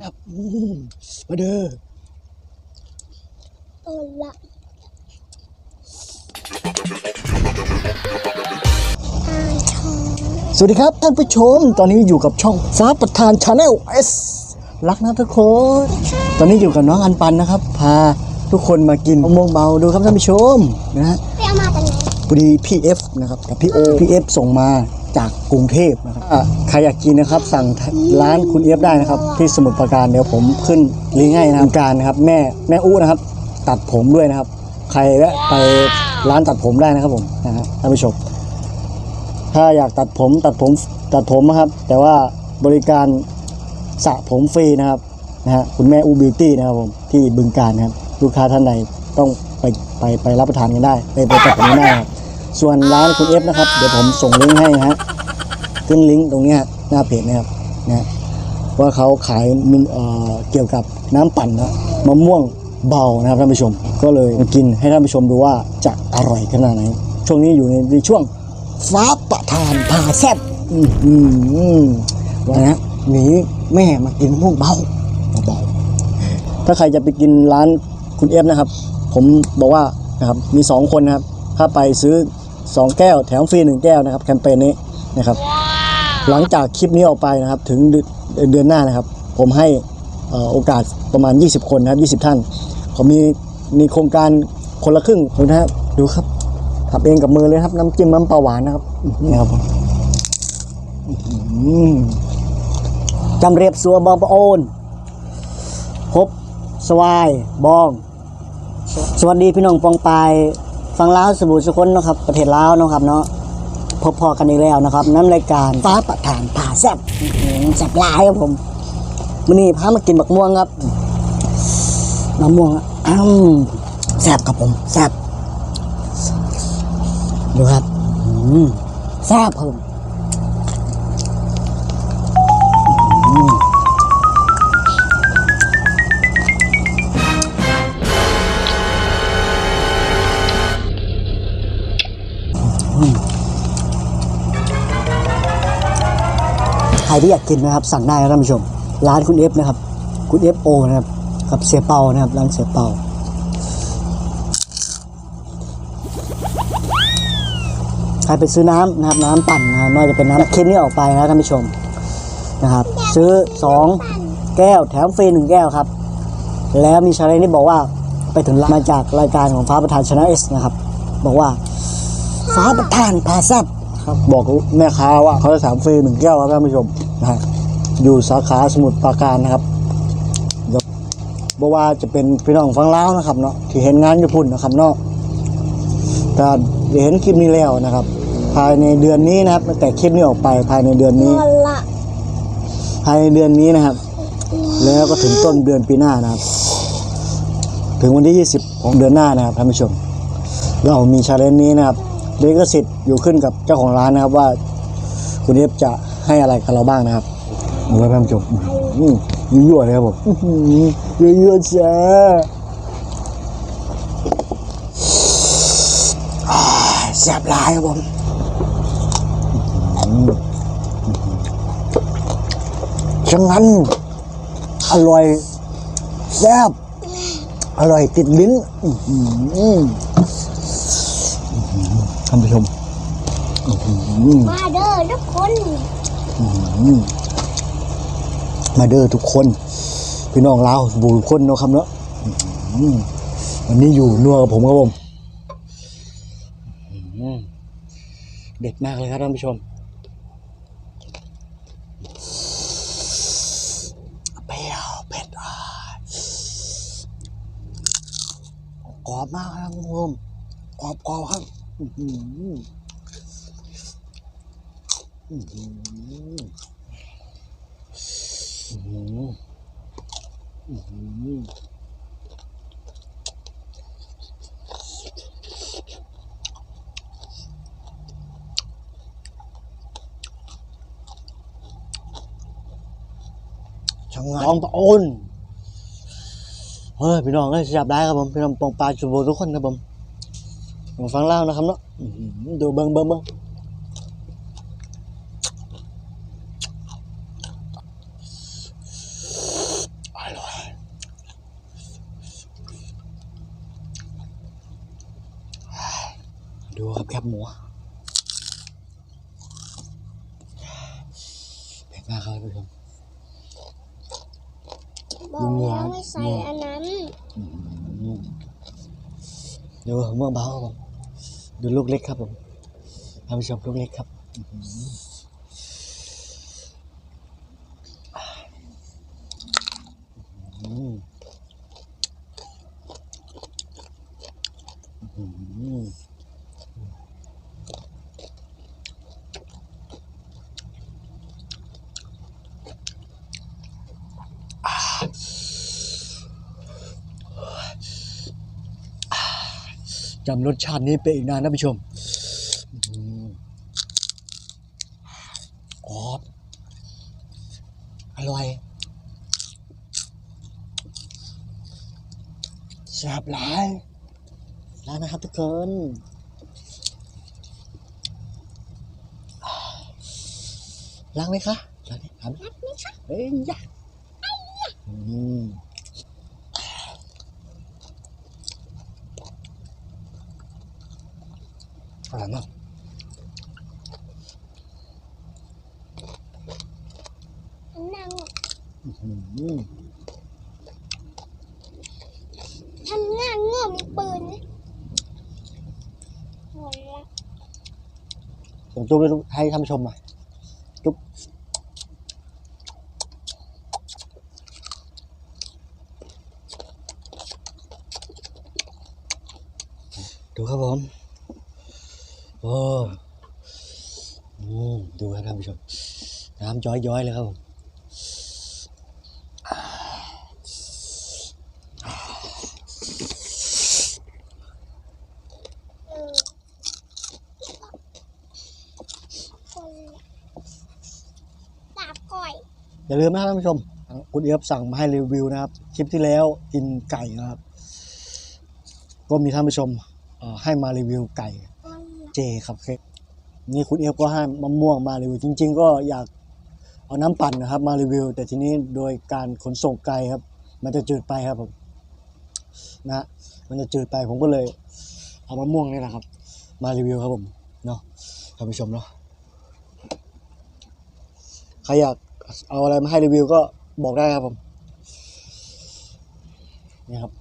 ครับอืมมาเด้อโอนละอาชอสวัสดีครับท่านผู้ชม ตอนนี้อยู่กับช่องฟ้าประธานชาแนลเอสรักนะทุกคน ตอนนี้อยู่กับน้องอันปันนะครับ พาทุกคนมากินมะม่วงเบาดูครับท่านผู้ชมนะฮะไปเอามาจากไหนพอดีพี่เอฟนะครับกับพี่โอพี่เอฟส่งมา จากกรุงเทพนะครับอะใครอยากกินนะครับ สั่งร้านคุณเอฟได้นะครับ ที่สมุทรปราการเดี๋ยวผมขึ้นลิงก์ให้นะครับการนะครับแม่แม่อู้นะครับ ตัดผมด้วยนะครับ ใครแวะไปร้านตัดผมได้นะครับผมนะฮะท่านผู้ชมถ้าอยากตัดผมตัดผมตัดผมนะครับ แต่ว่าบริการสระผมฟรีนะครับนะฮะคุณแม่อูบิวตี้นะครับผมที่บึงการนะครับ ลูกค้าท่านใดต้องไปไปไปรับประทานกันได้ไปไปตัดผมกันได้นะครับ ส่วนร้านคุณเอฟนะครับ เดี๋ยวผมส่งลิงก์ให้นะฮะขึ้นลิงก์ตรงเนี้ยหน้าเพจนะครับนะฮะว่าเขาขายมินเอ่อเกี่ยวกับน้ำปั่นนะมะม่วงเบานะครับท่านผู้ชม ก็เลยมากินให้ท่านผู้ชมดูว่าจะอร่อยขนาดไหน ช่วงนี้อยู่ในในช่วงฟ้าประทานพาแซ่บอืมอืมอืมวันนะหนีแม่มากินมะม่วงเบาเบาถ้าใครจะไปกินร้านคุณเอฟนะครับ ผมบอกว่านะครับมีสองคนนะครับ ถ้าไปซื้อ สองแก้วแถมฟรีหนึ่งแก้วนะครับแคมเปญนี้นะครับ หลังจากคลิปนี้ออกไปนะครับถึงเดือนเดือนหน้านะครับ ผมให้เอ่อโอกาสประมาณ 20 คนนะครับ 20 ท่านเขามีมีโครงการคนละครึ่งนะครับดูครับทำเองกับมือเลยครับ น้ำจิ้มน้ำปลาหวานนะครับนี่ครับผมอื้อหือจำเรียบสัวบองประโอนพบสวายบอง สวัสดีพี่น้องปองปาย ฟังลาวสบู่สุคนนะครับ ประเทศลาวเนาะครับเนาะพบพอกันอีกแล้วนะครับน้ำรายการฟ้าประทานผ่าแซ่บแซ่บลายครับผมมันนี้พามากินบักม่วงครับมะม่วงอ้ำแซ่บครับผมแซ่บดูครับแซ่บผม รที่อยากกินนะครับ สั่งได้นะท่านผู้ชม ร้านคุณเอฟนะครับ คุณเอฟโอนะครับกับเสียเปานะครับ ร้านเสียเปาใครไปซื้อน้ำนะครับน้ำปั่นนะครับไม่ว่าจะเป็นน้ำเค็มนี่ออกไปนะท่านผู้ชมนะครับ ซื้อ 2 แก้วแถมฟรีหนึ่งแก้วครับ แล้วมีชาเลนที่บอกว่าไปถึงมาจากรายการของฟ้าประธานชนะเอสนะครับ บอกว่า ฟ้าประธานพาซับครับบอกแม่ค้าว่าเขาจะแถมฟรีหนึ่งแก้วครับท่านผู้ชม นะฮะอยู่สาขาสมุทรปราการนะครับเดี๋ยวบอกว่าจะเป็นพี่น้องฟังลาวนะครับเนาะที่เห็นงานญี่ปุ่นนะครับเนาะก็เห็นคลิปนี้แล้วนะครับ ภายในเดือนนี้นะครับตั้งแต่คลิปนี้ออกไปภายในเดือนโอนี้นละภายในเดือนนี้นะครับ แล้วก็ถึงต้นเดือนปีหน้านะครับ ถึงวันที่ 20 ของเดือนหน้านะครับท่านผู้ชมเรามีชาเลนจ์นี้นะครับเลิขสิทธิ์อยู่ขึ้นกับเจ้าของร้านนะครับว่าคุณเอฟจะ ให้อะไรกับเราบ้างนะครับดูไว้ท่านผู้ชมอืมยั่วๆเลยครับผมอื้อหือยั่วๆจ้าอ่าแซ่บหลายครับผมฉะนั้นอร่อยแซ่บอร่อยติดลิ้นอื้อหือท่านผู้ชมอื้อหือมาเด้อทุกคน มาเด้อทุกคน พี่น้องลาบูทุกคนเนาะครับเนาะวันนี้อยู่นัวกับผมครับผมเด็ดมากเลยครับท่านผู้ชมเปรี้ยวเผ็ดอะกรอบมากครับคุณผู้ชมกรอบกรอบครับ อือหืออื้อหืออื้อหืออื้อหือ ช่างงานตะโอนเฮ้ยพี่น้องก็จับได้ครับผมพี่น้องปองปลาจุบทุกคนครับผมผมฟังเล่านะครับเนาะดูเบิ้งเบิ้งเบิ้ง ดูครับแคบหมูเผ็ดมากครับท่านผู้ชมบอกแล้วไม่ใส่อันนั้นอืมดูเมื่อเบาครับผมดูลูกเล็กครับผมท่านผู้ชมลูกเล็กครับอื้อหืออืมอื้อหือ จำรสชาตินี้ไปอีกนานนะผู้ชมอื้อหือกรอบอร่อยแซ่บหลายร้านนะครับทุกคนล้างไหมคะล้างไหมครับล้างไหมคะเอ้ยยะอืม อร่อยมากอันนั่งอื้อหือทำงานง่วงมีปืนไหมหมดละผมจุ๊บให้ลูกให้ท่านผู้ชมหน่อยจุ๊บดูครับผม โอ้อืมดูครับ ท่านผู้ชม น้ำย้อยๆเลยครับผมเออคนละลาบก่อยอย่าลืมนะครับท่านผู้ชม คุณเอียบสั่งมาให้รีวิวนะครับ คลิปที่แล้วกินไก่นะครับ ก็มีท่านผู้ชมเอ่อให้มารีวิวไก่คนละเจครับเค้ก นี่คุณเอียบก็ให้มะม่วงมารีวิวจริง ๆ ก็อยากเอาน้ำปั่นนะครับ มารีวิว แต่ทีนี้โดยการขนส่งไกลครับ มันจะจืดไปครับผมนะฮะมันจะจืดไปผมก็เลยเอามะม่วงนี่แหละครับ มารีวิวครับผมเนาะท่านผู้ชมเนาะใครอยากเอาอะไรมาให้รีวิวก็บอกได้ครับผมนี่ครับ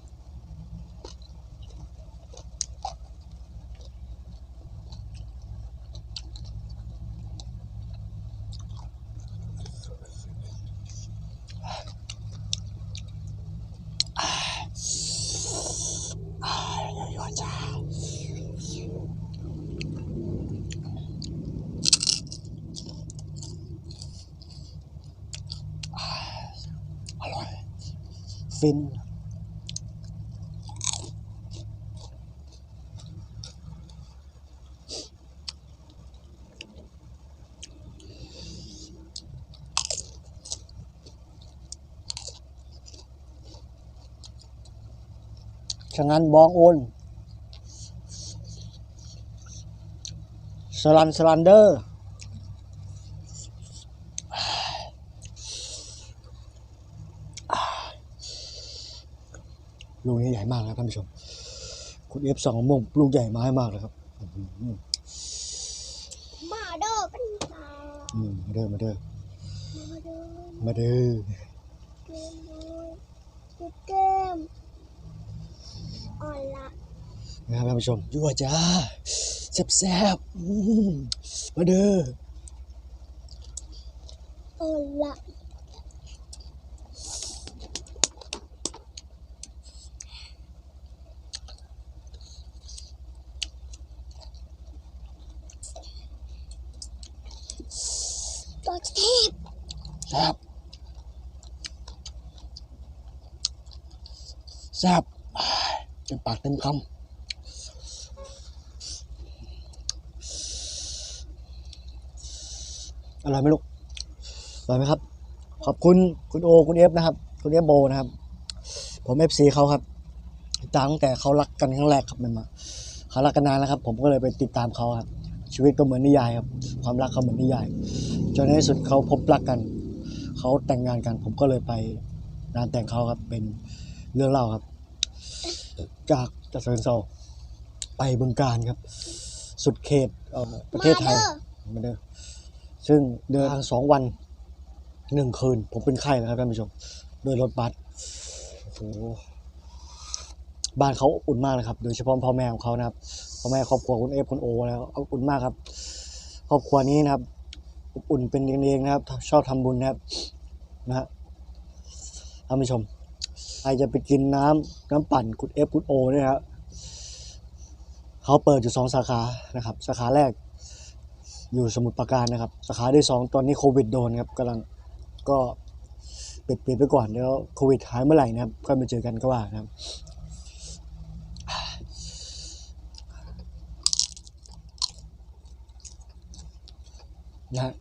ยอดจ้าอร่อย ฟิน ฉะนั้นบองโอนสลันสลันเดอร์ ลูกนี้ใหญ่มากนะครับท่านผู้ชมคุณเอฟสองโมงลูกใหญ่มาให้มากเลยครับอื้อหือมาเด้อเป็นตาอืมมาเด้อมาเด้อมาเด้อมาเด้อเกมเลยคือเกมอ่อนละนะครับท่านผู้ชมยั่วจ้าแซ่บแซ่บๆอืมมาเด้ออ่อนละตัวเทพ แซ่บแซ่บเต็มปากเต็มคำอร่อยไหมลูก อร่อยไหมครับ ขอบคุณคุณโอ คุณเอฟนะครับ คุณเอฟโบนะครับ ผมเอฟซีเขาครับตามตั้งแต่เขารักกันครั้งแรกครับมันมา เขารักกันนานแล้วครับ ผมก็เลยไปติดตามเขาครับ ชีวิตก็เหมือนนิยายครับ ความรักเขาเหมือนนิยาย จนในที่สุดเขาพบรักกัน เขาแต่งงานกัน ผมก็เลยไปงานแต่งเขาครับ เป็นเรื่องเล่าครับ จากจัดเชิงเซาไปบึงการครับ สุดเขตเอ่อประเทศไทยมาเด้อมาเด้อซึ่งเดินทางสองวันหนึ่งคืน ผมเป็นไข้นะครับท่านผู้ชมโดยรถบัสโอ้โหบ้านเขาอบอุ่นมากเลยครับ โดยเฉพาะพ่อแม่ของเขานะครับพ่อแม่ครอบครัวคุณเอฟคุณโอแล้วอบอุ่นมากครับ ครอบครัวนี้นะครับอบอุ่นเป็นกันเองนะครับ ชอบทำบุญนะครับนะฮะท่านผู้ชมใครจะไปกินน้ำน้ำปั่นคุณเอฟคุณโอเนี่ยครับเขาเปิดอยู่สองสาขานะครับสาขาแรกอยู่สมุทรปราการนะครับ สาขาที่สองตอนนี้โควิดโดนครับกำลังก็ปิดปิดไปก่อนเดี๋ยวโควิดหายเมื่อไหร่นะครับค่อยมาเจอกันก็ว่านะครับนะ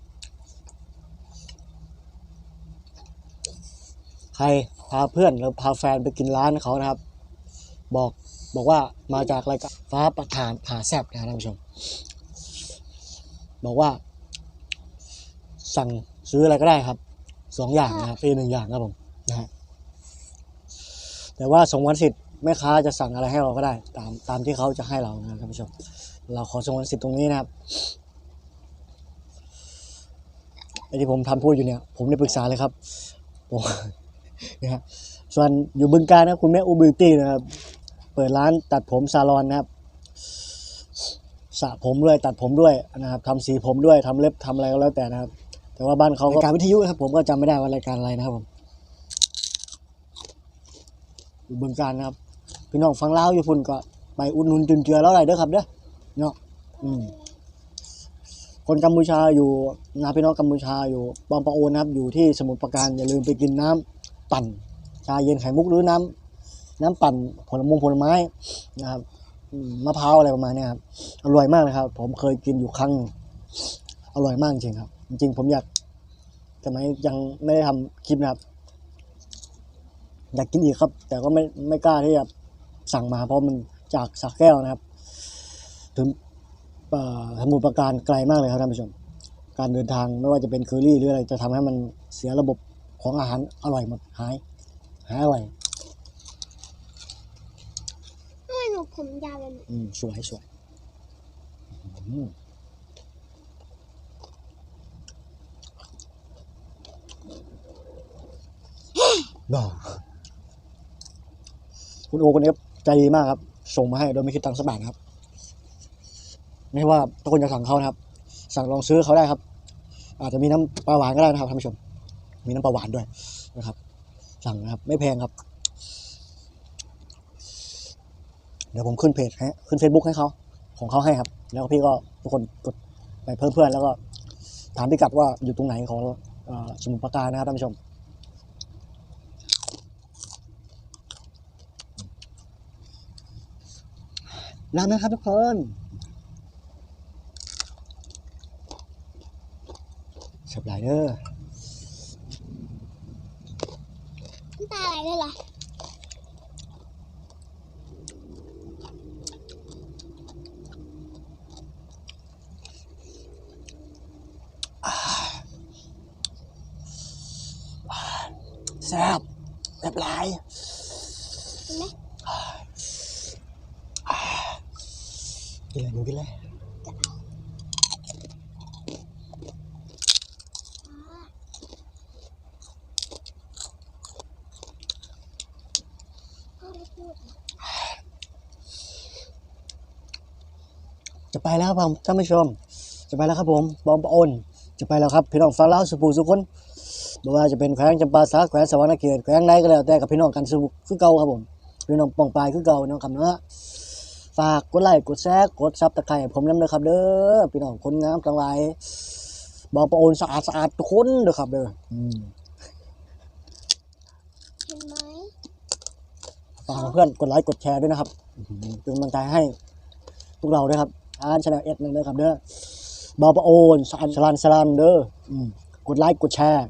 ใคราเพื่อนหรือพาแฟนไปกินร้านเขานะครับ บอกบอกว่ามาจากรายการฟ้าประธานผ่าแซบนะครับท่านผู้ชม บอกว่า สั่งซื้ออะไรก็ได้ครับสองอย่างนะครับฟรีหนึ่งอย่างครับผมนะฮะแต่ว่าสงวนสิทธิ์แม่ค้าจะสั่งอะไรให้เราก็ได้ ตามตามที่เขาจะให้เรานะครับท่านผู้ชม เราขอสงวนสิทธิ์ตรงนี้นะครับไอ้ที่ผมทำพูดอยู่เนี่ย ผมได้ปรึกษาเลยครับผม นะฮะส่วนอยู่บึงการนะคุณแม่อูบิวตี้นะครับ เปิดร้านตัดผมซาลอนนะครับสระผมด้วยตัดผมด้วยนะครับทำสีผมด้วยทำเล็บทำอะไรก็แล้วแต่นะครับ แต่ว่าบ้านเขาก็รายการวิทยุนะครับ ผมก็จำไม่ได้ว่ารายการอะไรนะครับผมอยู่บึงการนะครับพี่น้องฟังเล่าวอยู่พุ่นก็ไปอุดหนุนจุนเจือแล้วอะไรเด้อครับเด้อเนาะอืมคนกัมพูชาอยู่นาพี่น้องกัมพูชาอยู่บางปะโอนนะครับอยู่ที่สมุทรปราการอย่าลืมไปกินน้ำ ปั่นชาเย็นไข่มุกหรือน้ำน้ำปั่นผลมงผลไม้นะครับมะพร้าวอะไรประมาณนี้ครับอร่อยมากเลยครับ ผมเคยกินอยู่ครั้งอร่อยมากจริงครับ จริงผมอยากแต่ไมยังไม่ได้ทำคลิปนะครับ อยากกินอีกครับ แต่ก็ไม่ไม่กล้าที่จะสั่งมา เพราะมันจากสักแก้วนะครับ ถึงสมุทรปราการไกลมากเลยครับท่านผู้ชม การเดินทางไม่ว่าจะเป็นเคอรี่หรืออะไรจะทำให้มันเสียระบบ ของอาหารอร่อยหมดหาย หายอร่อยทำไมหนูผมยาวเลยเนี่ยอืมสวยสวยอืมบ้าคุณโอคุณเอฟใจดีมากครับ ส่งมาให้โดยไม่คิดตังค์สักบาทครับ ไม่ว่าทุกคนจะสั่งเขานะครับ สั่งลองซื้อเขาได้ครับ อาจจะมีน้ำปลาหวานก็ได้นะครับท่านผู้ชม มีน้ำปลาหวานด้วยนะครับ สั่งนะครับ ไม่แพงครับ เดี๋ยวผมขึ้นเพจให้ขึ้น Facebook ให้เขาของเขาให้ครับ แล้วพี่ก็ทุกคนกดไปเพิ่มเพื่อนแล้วก็ถามพิกัดว่าอยู่ตรงไหนของอสมุทรปราการนะครับท่านผู้ชมน้ำนะครับทุกคนสับหลายเด้อ น้ำตาไหลเลยเหรอ แซ่บแซ่บหลาย เห็นไหม กินอะไรหนูกินอะไร พ่อไม่พูด จะไปแล้วครับผมท่านผู้ชม จะไปแล้วครับผมบอมปะโอนจะไปแล้วครับพี่น้องฟังเล่าวสุภูสุคนไม่ว่าจะเป็นแขวงจำปาสักแขวงสวรรณเขตแขวงใดก็แล้วแต่กับพี่น้องกันสุคือเก่าครับผมพี่น้องปองปลายคือเก่าน้องคำเนื้อฝากกดไลค์กดแชร์กดซับตะไคร้ให้ผมนำเด้อครับเด้อพี่น้องคนงามทั้งหลายบอมปะโอนสะอาดสะอาดทุกคนเด้อครับเด้ออืมเห็นไหมฝากเพื่อนกดไลค์กดแชร์ด้วยนะครับเป็นกำลังใจให้พวกเราด้วยครับ อ่านชนะเอ็ดหนึ่งเด้อครับเด้อบอปโอนสานสลันสลันเด้อกดไลค์กดแชร์